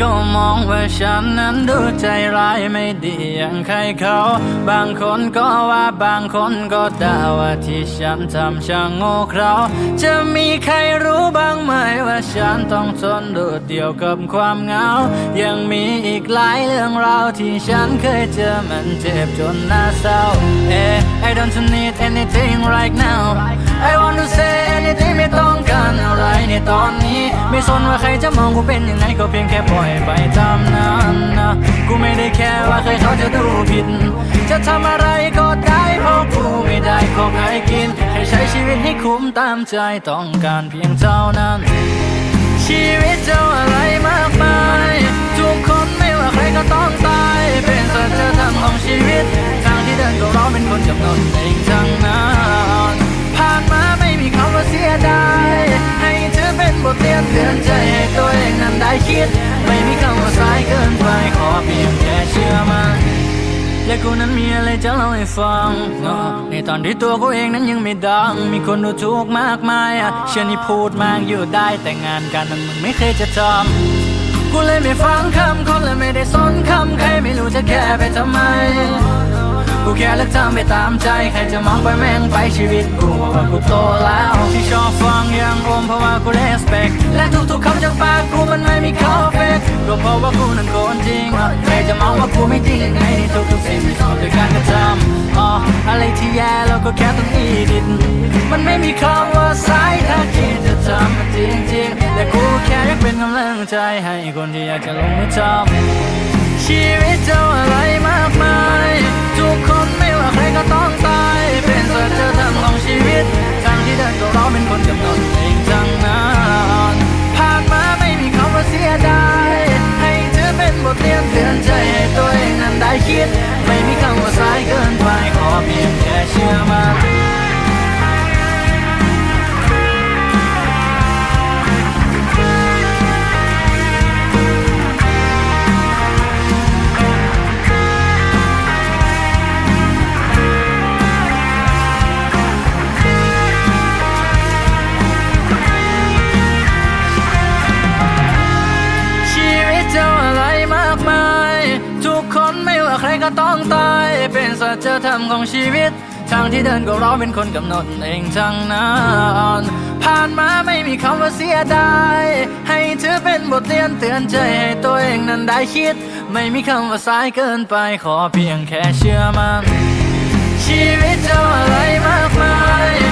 ก็มองว่าฉันนั้นดูใจร้ายไม่ดีอย่างใครเขา บางคนก็ว่าบางคนก็ด่าว่าที่ฉันทำช่างโง่เขลาจะมีใครรู้บ้างไหมว่าฉันต้องทนโดดเดี่ยวกับความเหงา ยังมีอีกหลายเรื่องราวที่ฉันเคยเจอมันเจ็บจนน่าเศร้า Eh, I don't need anything right now I want to say anything ไม่ต้องการอะไรในตอนนี้ ไม่สนว่าใครจะมองกูเป็นยังไงก็เพียงแค่ปล่อยไปตามนั้นนะกูไม่ได้แค่ว่าใครเขาจะดูผิด จะทำอะไรก็ได้เพราะกูไม่ได้ขอใครกินใค่ใช้ชีวิตให้คุ้มตามใจต้องการเพียงเท่านั้น ชีวิตเจ้าอะไรมากมายทุกคนไม่ ได้คิดไม่มีคำว่าสายเกินไปขอเพียงแค่เชื่อมันและกูนั้นมีอะไรจะเล่าให้ฟังอ่าในตอนที่ตัวกูเองนั้นยังไม่ดัง มีคนดูถูกมากมายอะเชื่อนี่พูดมากอยู่ได้แต่งานกันนั้นมึงไม่เคยจะทำ กูเลยไม่ฟังคำคนเลยไม่ได้สนคำใครไม่รู้จะแค่ไปทำไม กูแค่เลือกทำไปตามใจ ใครจะมองไปแม่งไปชีวิตกูเพราะว่ากูโตแล้ว ที่ชอบฟังย่างอมเพราะว่ากู respect และทุกๆคำจากปากกูมันไม่มีข้อเฟกก็เพราะว่ากูนั้นโกนจริง ใครจะมองว่ากูไม่จริงยังไงในทุกๆสิ่งที่ทำด้วยการกระทำอ๋ออะไรที่แย่เราก็แค่ต้องอีดินมันไม่มีคำว่าสายถ้าคิดจะทำมันจริงๆแต่กูแค่อยากเป็นกำลังใจให้คนที่อยากจะลงมือทำชีวิตเจ้าอะไรมากมาย ไม่ว่าใครก็ต้องตาย เป็นสัจธรรมของชีวิต ทางที่เดินก็เราเป็นคนกำหนดเองทั้งนั้นผ่านมาไม่มีคำว่าเสียดายให้ถือเป็นบทเรียนเตือนใจให้ตัวเองนั้นได้คิด ไม่มีคำว่าสายเกินไปขอเพียงแค่เชื่อมันชีวิตเจ้าอะไรมากมาย